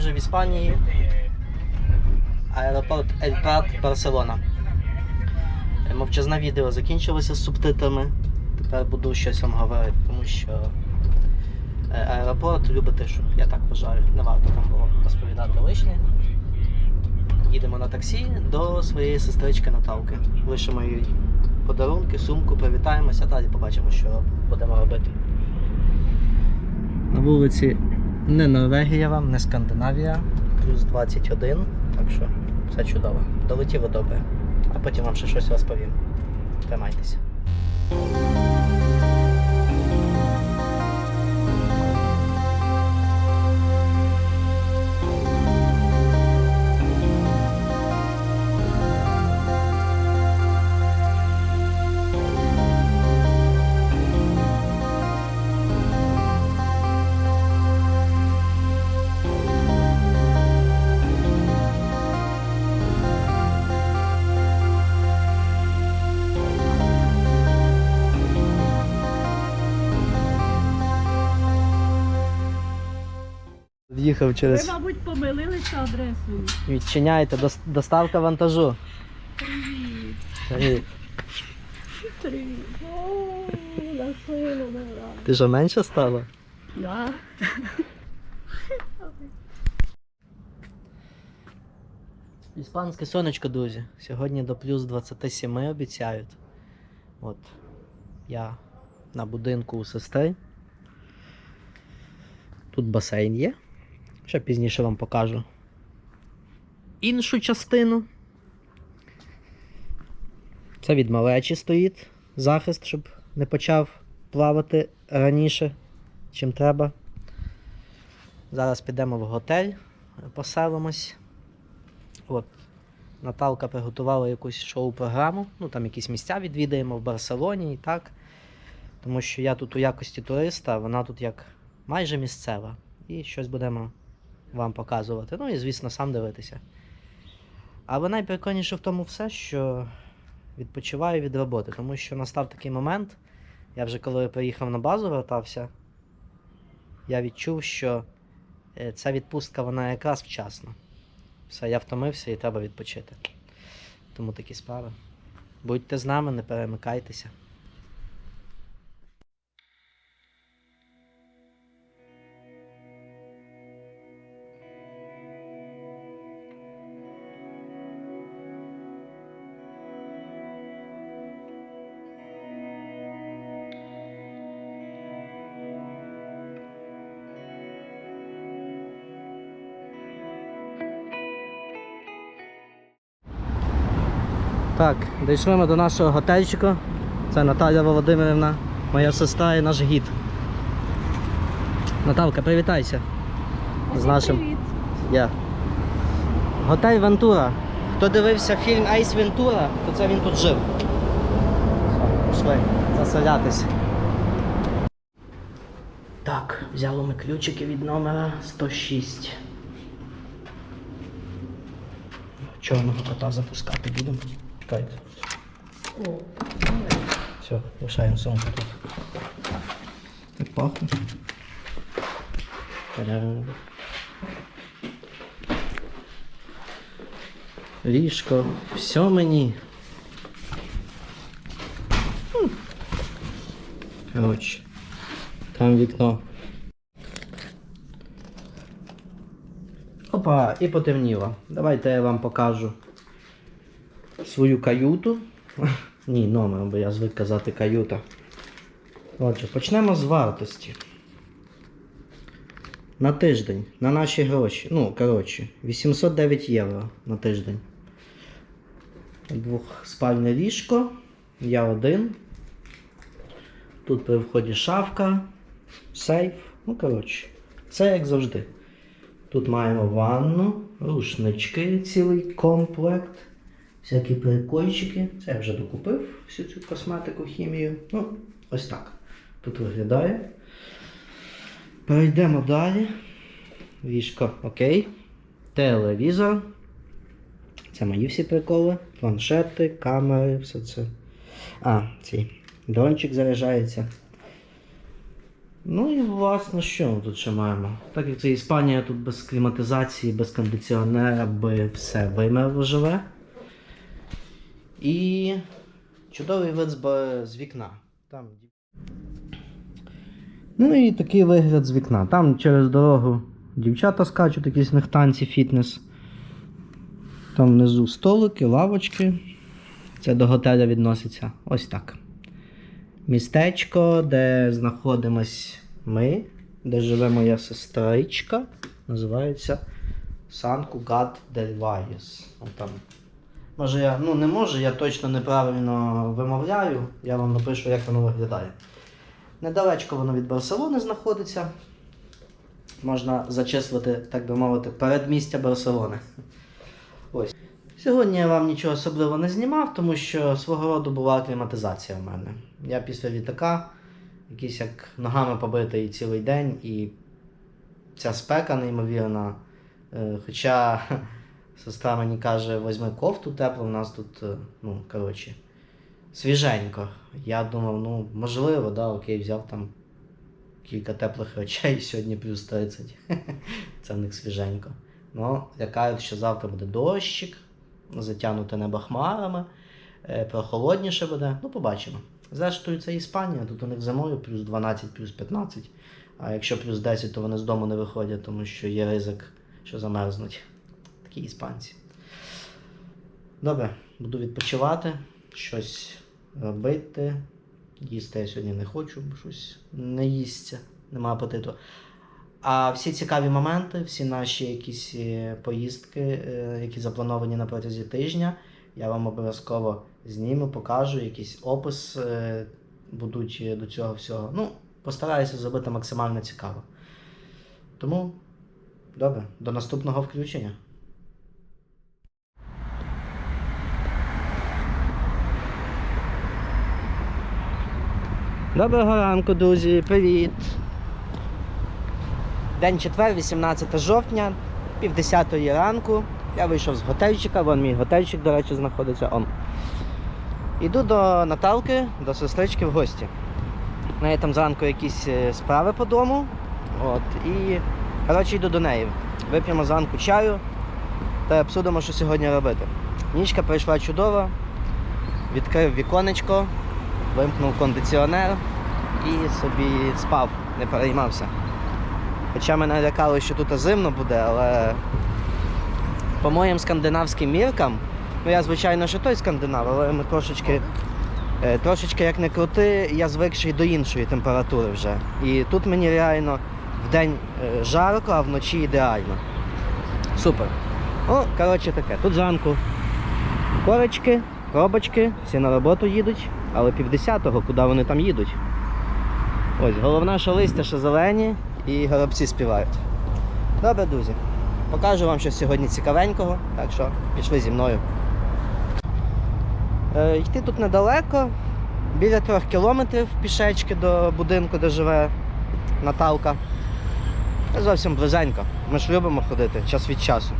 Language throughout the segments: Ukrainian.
Вже в Іспанії. Аеропорт Ель Прат, Барселона. Е, Мовчазне відео закінчилося з субтитрами. Тепер буду щось вам говорити, тому що е, аеропорт любить тишу, я так вважаю. Не варто там було розповідати лишнє. Їдемо на таксі до своєї сестрички Наталки. Лишимо їй подарунки, сумку, привітаємося, далі побачимо, що будемо робити. На вулиці не Норвегія вам, не Скандинавія, плюс 21, так що все чудово. Долетіло добре. А потім вам ще щось розповім. Тримайтеся. В'їхав Ви, мабуть, помилилися адресою. Відчиняйте, доставка вантажу. Привіт. Привіт. Привіт. О, на награв. Ти що менше стала? Да. Іспанське сонечко, друзі. Сьогодні до плюс 27 обіцяють. От я на будинку у сестри. Тут басейн є. Ще пізніше вам покажу іншу частину. Це від малечі стоїть захист, щоб не почав плавати раніше, чим треба. Зараз підемо в готель, поселимось. От. Наталка приготувала якусь шоу-програму. Ну там якісь місця відвідаємо в Барселоні і так. Тому що я тут у якості туриста, вона тут як майже місцева. І щось будемо вам показувати. Ну і, звісно, сам дивитися. Але найприкольніше в тому все, що відпочиваю від роботи, тому що настав такий момент, я вже коли приїхав на базу, вертався, я відчув, що е, ця відпустка вона якраз вчасна. Все, я втомився і треба відпочити. Тому такі справи. Будьте з нами, не перемикайтеся. Так, дійшли ми до нашого готельчика. Це Наталя Володимирівна, моя сестра і наш гід. Наталка, привітайся. З нашим. Привіт. Я. Готель Вентура. Хто дивився фільм Айс Вентура, то це він тут жив. Пішли заселятись. Так, взяли ми ключики від номера 106. Чорного кота запускати будемо. Чекайте. Все, лишаємо сумку тут. Так пахне. Та-дам. Ліжко, все мені. Коротше, там вікно. Опа, і потемніло. Давайте я вам покажу свою каюту. Ні, номер, бо я звик казати каюта. Отже, почнемо з вартості. На тиждень, на наші гроші. Ну, коротше, 809 євро на тиждень. Двохспальне ліжко. Я один. Тут при вході шафка, сейф. Ну, коротше, це як завжди. Тут маємо ванну, рушнички, цілий комплект, всякі прикольчики. Це я вже докупив всю цю косметику, хімію. Ну, ось так. Тут виглядає. Перейдемо далі. Ліжко, окей. Телевізор. Це мої всі приколи. Планшети, камери, все це. А, цей дрончик заряджається. Ну і власне, що ми тут ще маємо? Так як це Іспанія, тут без кліматизації, без кондиціонера, би все вимерло живе. І чудовий вид з, вікна. Там... Ну і такий вигляд з вікна. Там через дорогу дівчата скачуть, якісь них танці, фітнес. Там внизу столики, лавочки. Це до готеля відноситься. Ось так. Містечко, де знаходимось ми, де живе моя сестричка. Називається Сан Кугат дель. Там. Може я, ну не може, я точно неправильно вимовляю. Я вам напишу, як воно виглядає. Недалечко воно від Барселони знаходиться. Можна зачислити, так би мовити, передмістя Барселони. Ось. Сьогодні я вам нічого особливо не знімав, тому що свого роду була акліматизація в мене. Я після літака, якийсь як ногами побитий цілий день, і ця спека неймовірна. Е, Хоча сестра мені каже, візьми кофту теплу, у нас тут, е, ну, коротше, свіженько. Я думав, ну, можливо, да, окей, взяв там кілька теплих речей, сьогодні плюс 30. Це в них свіженько. Ну, лякають, що завтра буде дощик, затягнуте небо хмарами, е, прохолодніше буде. Ну, побачимо. Зрештою, це Іспанія, тут у них зимою плюс 12, плюс 15. А якщо плюс 10, то вони з дому не виходять, тому що є ризик, що замерзнуть. Такі іспанці. Добре, буду відпочивати, щось робити. Їсти я сьогодні не хочу, бо щось не їсться, нема апетиту. А всі цікаві моменти, всі наші якісь е, поїздки, е, які заплановані на протязі тижня, я вам обов'язково зніму, покажу, якийсь опис е, будуть до цього всього. Ну, постараюся зробити максимально цікаво. Тому, добре, до наступного включення. Доброго ранку, друзі, привіт! День четвер, 18 жовтня, пів десятої ранку. Я вийшов з готельчика, вон мій готельчик, до речі, знаходиться он. Іду до Наталки, до сестрички в гості. У неї там зранку якісь е, справи по дому. От, і коротше йду до неї. Вип'ємо зранку чаю та обсудимо, що сьогодні робити. Нічка прийшла чудово, відкрив віконечко, вимкнув кондиціонер і собі спав, не переймався. Хоча мене лякало, що тут зимно буде, але по моїм скандинавським міркам, ну я звичайно що той скандинав, але ми трошечки, е, трошечки як не крути, я звикший до іншої температури вже. І тут мені реально в день е, жарко, а вночі ідеально. Супер. Ну, коротше таке. Тут зранку корочки, коробочки, всі на роботу їдуть, але півдесятого, куди вони там їдуть. Ось, головне, що листя ще зелені і горобці співають. Добре, друзі. Покажу вам щось сьогодні цікавенького, так що пішли зі мною. Е, йти тут недалеко, біля трьох кілометрів пішечки до будинку, де живе Наталка. Це зовсім близенько. Ми ж любимо ходити час від часу.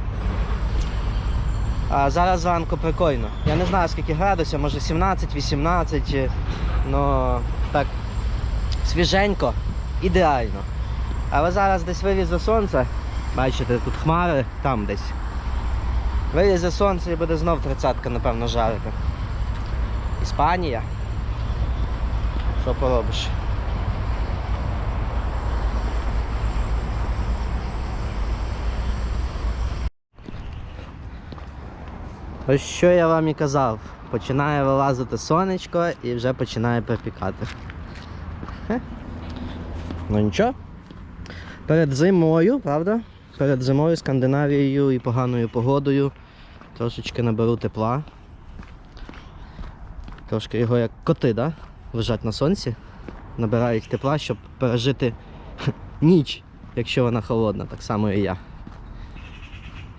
А зараз зранку прикольно. Я не знаю скільки градусів, може 17-18, ну так свіженько, ідеально. Але зараз десь вилізе сонце. Бачите, тут хмари, там десь. Вилізе сонце і буде знов тридцятка, напевно, жарити. Іспанія. Що поробиш? Ось що я вам і казав. Починає вилазити сонечко і вже починає припікати. Хе. Ну нічого. Перед зимою, правда? Перед зимою, Скандинавією і поганою погодою трошечки наберу тепла. Трошки його як коти, да? лежать на сонці, набирають тепла, щоб пережити ніч, якщо вона холодна, так само і я.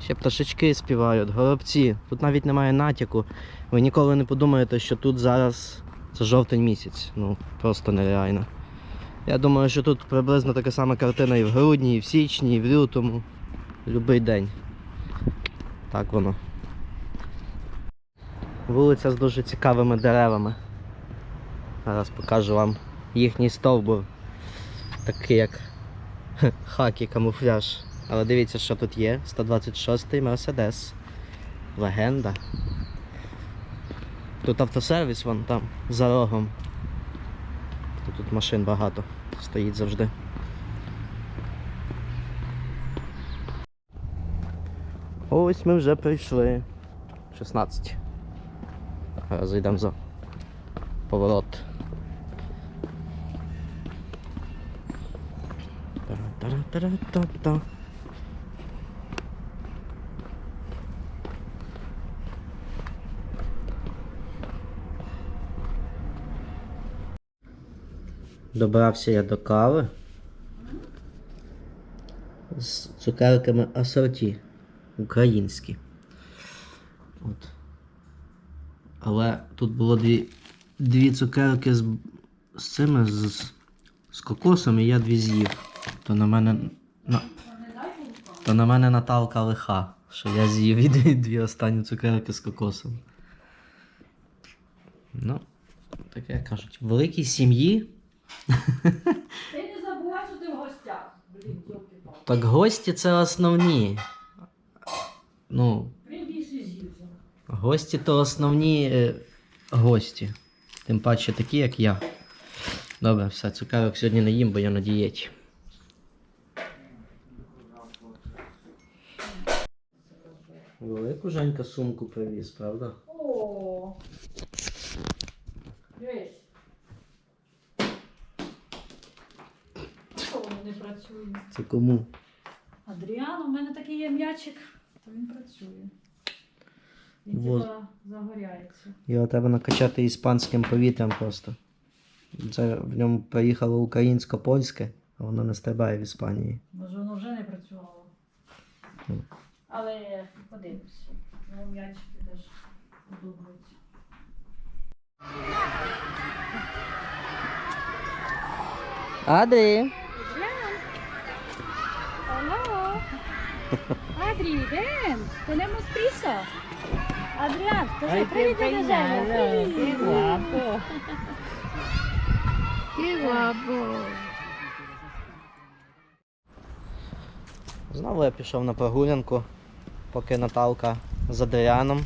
Ще пташечки співають, горобці. Тут навіть немає натяку. Ви ніколи не подумаєте, що тут зараз це жовтень місяць. Ну, просто нереально. Я думаю, що тут приблизно така сама картина і в грудні, і в січні, і в лютому. Любий день. Так воно. Вулиця з дуже цікавими деревами. Зараз покажу вам їхній стовбур. такий як хакі камуфляж. Але дивіться, що тут є. 126-й Мерседес. Легенда. Тут автосервіс вон там, за рогом. Тут, тут машин багато. Стоїть завжди. Ось ми вже прийшли. 16. Зайдемо за поворот. Та-ра-та-ра-та-та. Добрався я до кави з цукерками асорті українські. От. Але тут було дві, дві цукерки з, з цими з, з кокосом, і я дві з'їв. То на мене. На, то на мене Наталка лиха, що я з'їв і дві, дві останні цукерки з кокосом. Ну, таке кажуть, в великій сім'ї. Ти не забувай, що ти в гостях. Блін, йопі палки Так гості це основні. Ну, Прибіг і з'ївся. Гості то основні е, гості. Тим паче такі, як я. Добре, все, цукерок сьогодні не їм, бо я на дієті. Велику Женька сумку привіз, правда? О. Дивись. Що воно не працює? Це кому? Адріан, у мене такий є м'ячик, то він працює. Він Воз- типа загоряється. Його треба накачати іспанським повітрям просто. Це в ньому приїхало українсько-польське, а воно не стрибає в Іспанії. Може воно вже не працювало. Ну. Але подивимося. Ну, м'ячики теж подобаються. Адрі! Adri, ven, tenemos prisa. Adrián, Ay, qué peinado, qué guapo. Qué guapo. Знову я пішов на прогулянку, поки Наталка з Адріаном.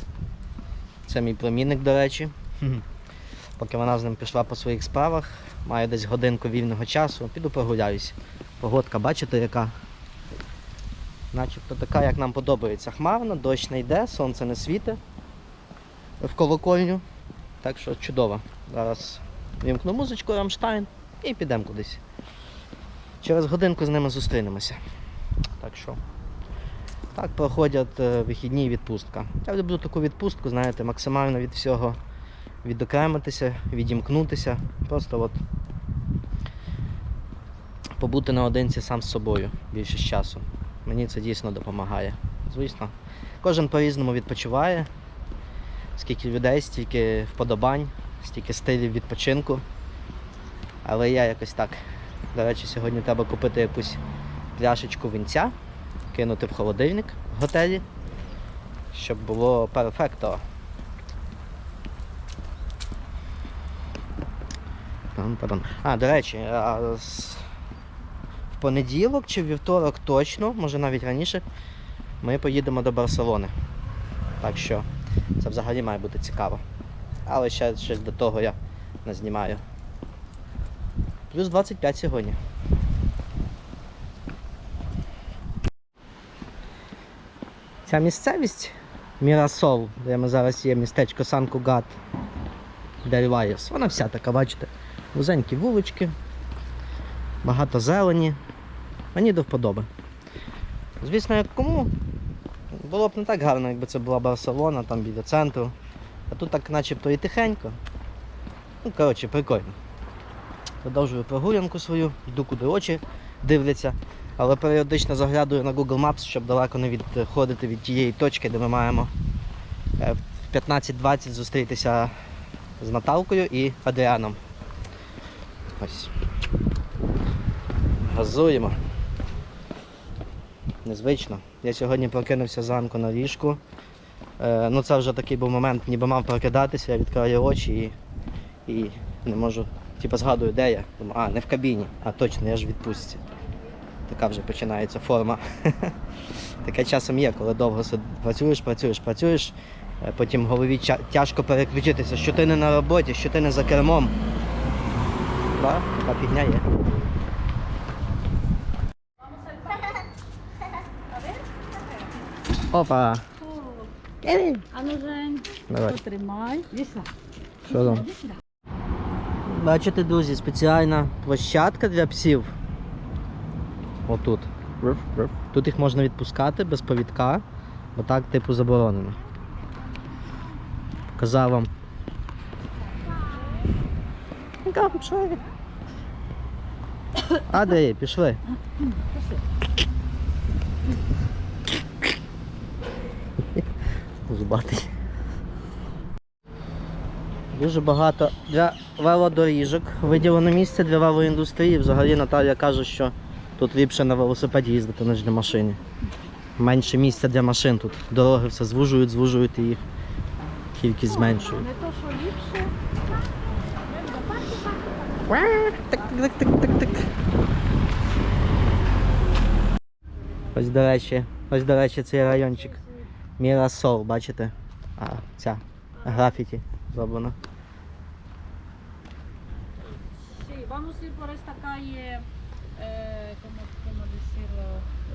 Це мій племінник, до речі. Поки вона з ним пішла по своїх справах, маю десь годинку вільного часу, піду прогуляюсь. Погодка, бачите, яка? Начебто така, як нам подобається. Хмарно, дощ не йде, сонце не світить в колокольню. Так що чудово. Зараз вімкну музичку Рамштайн і підемо кудись. Через годинку з ними зустрінемося. Так що так проходять е, вихідні і відпустка. Я люблю таку відпустку, знаєте, максимально від всього відокремитися, відімкнутися. Просто от побути наодинці сам з собою більше часу. Мені це дійсно допомагає. Звісно, кожен по-різному відпочиває. Скільки людей, стільки вподобань, стільки стилів відпочинку. Але я якось так. До речі, сьогодні треба купити якусь пляшечку вінця, кинути в холодильник в готелі, щоб було перфекто. А, до речі, понеділок чи вівторок точно, може навіть раніше, ми поїдемо до Барселони. Так що це взагалі має бути цікаво. Але ще щось до того я не знімаю. Плюс 25 сьогодні. Ця місцевість Мірасол, де ми зараз є містечко Сан-Кугат Дель Вайерс, вона вся така, бачите, вузенькі вулички, багато зелені. Мені до вподоби. Звісно, як кому, було б не так гарно, якби це була Барселона, там біля центру. А тут так начебто і тихенько. Ну, коротше, прикольно. Продовжую прогулянку свою, йду куди очі дивляться, але періодично заглядаю на Google Maps, щоб далеко не відходити від тієї точки, де ми маємо е, в 15-20 зустрітися з Наталкою і Адріаном. Ось. Газуємо. Незвично. Я сьогодні прокинувся зранку на ліжку. Е, ну це вже такий був момент, ніби мав прокидатися, я відкриваю очі і, і не можу Типа згадую, де я. Думаю, а, не в кабіні. А точно, я ж в відпустці. Така вже починається форма. Таке часом є, коли довго працюєш, працюєш, працюєш. е, Потім в голові тяжко переключитися, що ти не на роботі, що ти не за кермом. Так, така фігня є. Опа! А ну, Жень, Давай. потримай. Вісна. Що там? Бачите, друзі, спеціальна площадка для псів. Отут. Тут їх можна відпускати без повідка, бо так типу заборонено. Показав вам. А де є? Пішли. Зубатий. Дуже багато для велодоріжок виділено місце для велоіндустрії. Взагалі Наталя каже, що тут ліпше на велосипеді їздити, ніж на машині. Менше місця для машин тут. Дороги все звужують, звужують і їх кількість зменшують. Не то, що ліпше. Так, так, так, так, так. Ось, до речі, ось, до речі, цей райончик. Мірасол, бачите? А, ця графіті зроблено. Sì, vamos a ir por esta calle, eh, ¿cómo, cómo decirlo?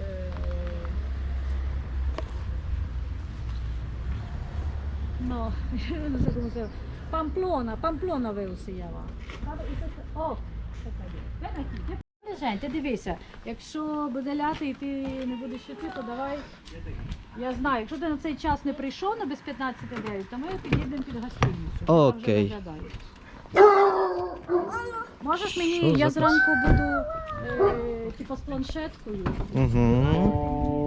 Eh, no, no sé cómo se llama. Pamplona, Pamplona О, Жень, ти дивися, якщо буде ляти і ти не будеш йти, то давай. Я знаю, якщо ти на цей час не прийшов на без 15 9, то ми під'їдемо під гостиницю. що там вже Окей. Можеш мені, Що я за зранку буду е, типу з планшеткою. Угу.